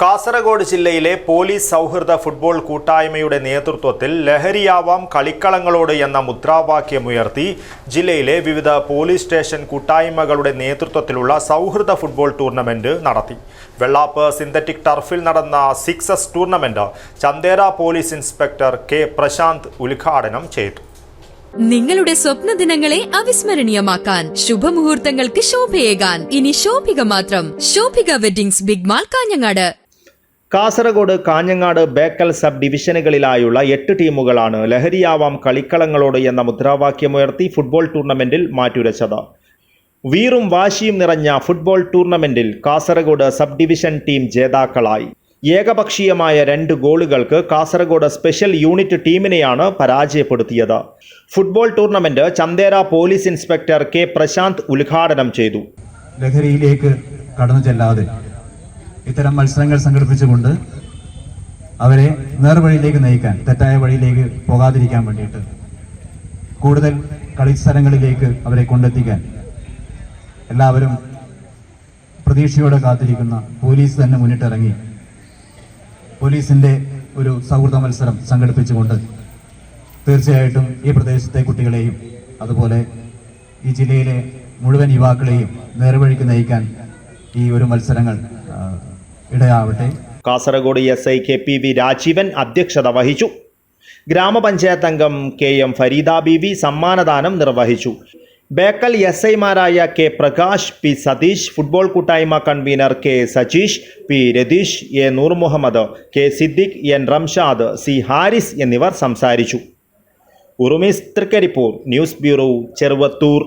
കാസർഗോഡ് ജില്ലയിലെ പോലീസ് സൗഹൃദ ഫുട്ബോൾ കൂട്ടായ്മയുടെ നേതൃത്വത്തിൽ ലഹരിയാവാം കളിക്കളങ്ങളോട് എന്ന മുദ്രാവാക്യമുയർത്തി ജില്ലയിലെ വിവിധ പോലീസ് സ്റ്റേഷൻ കൂട്ടായ്മകളുടെ നേതൃത്വത്തിലുള്ള സൗഹൃദ ഫുട്ബോൾ ടൂർണമെന്റ് നടത്തി. വെള്ളാപ്പ് സിന്തറ്റിക് ടർഫിൽ നടന്ന sixes tournament Chandera police inspector K Prashanth ഉദ്ഘാടനം ചെയ്തു. നിങ്ങളുടെ സ്വപ്ന ദിനങ്ങളെ അവിസ്മരണീയമാക്കാൻ ശുഭമുഹൂർത്തങ്ങൾക്ക് ശോഭയേകാൻ. ഇനി ശോഭിക മാത്രം. Shobhika weddings big mall Kanhangad. Kasaragod Kanhangad Bekal sub ഡിവിഷനുകളിലായുള്ള എട്ട് ടീമുകളാണ് ലഹരിയാവാം കളിക്കളങ്ങളോട് എന്ന മുദ്രാവാക്യമുയർത്തി ഫുട്ബോൾ ടൂർണമെന്റിൽ മാറ്റുരച്ചത്. വീറും വാശിയും നിറഞ്ഞ ഫുട്ബോൾ ടൂർണമെന്റിൽ കാസർഗോഡ് സബ് ഡിവിഷൻ ടീം ജേതാക്കളായി. ഏകപക്ഷീയമായ രണ്ട് ഗോളുകൾക്ക് കാസർഗോഡ് സ്പെഷ്യൽ യൂണിറ്റ് ടീമിനെയാണ് പരാജയപ്പെടുത്തിയത്. Football tournament Chandera police inspector K Prashanth ഉദ്ഘാടനം ചെയ്തു. ലഹരിയിലേക്ക് കടന്നു ചെല്ലാതെ ഇത്തരം മത്സരങ്ങൾ സംഘടിപ്പിച്ചുകൊണ്ട് അവരെ നേർവഴിയിലേക്ക് നയിക്കാൻ തെറ്റായ വഴിയിലേക്ക് പോകാതിരിക്കാൻ വേണ്ടിയിട്ട് കൂടുതൽ കളിസ്ഥലങ്ങളിലേക്ക് അവരെ കൊണ്ടെത്തിക്കാൻ എല്ലാവരും പ്രതീക്ഷയോടെ കാത്തിരിക്കുന്ന പോലീസ് തന്നെ മുന്നിട്ടിറങ്ങി. പോലീസിന്റെ ഒരു സൗഹൃദ മത്സരം സംഘടിപ്പിച്ചുകൊണ്ട് തീർച്ചയായിട്ടും ഈ പ്രദേശത്തെ കുട്ടികളെയും അതുപോലെ ഈ ജില്ലയിലെ മുഴുവൻ യുവാക്കളെയും നേർവഴിക്ക് നയിക്കാൻ ഈ ഒരു മത്സരങ്ങൾ ഇടയാവട്ടെ. Kasaragod S I K P V Rajeevan അധ്യക്ഷത വഹിച്ചു. ഗ്രാമപഞ്ചായത്ത് അംഗം K M Fareeda B V സമ്മാനദാനം നിർവഹിച്ചു. ബേക്കൽ എസ് ഐമാരായ K Prakash P Satheesh football കൂട്ടായ്മ convener K Sajeesh P Ratheesh A Noor Muhammad K Siddique N Ramshad C Haris എന്നിവർ സംസാരിച്ചു. Urumees Thrikkaripur news bureau Cheruvathur.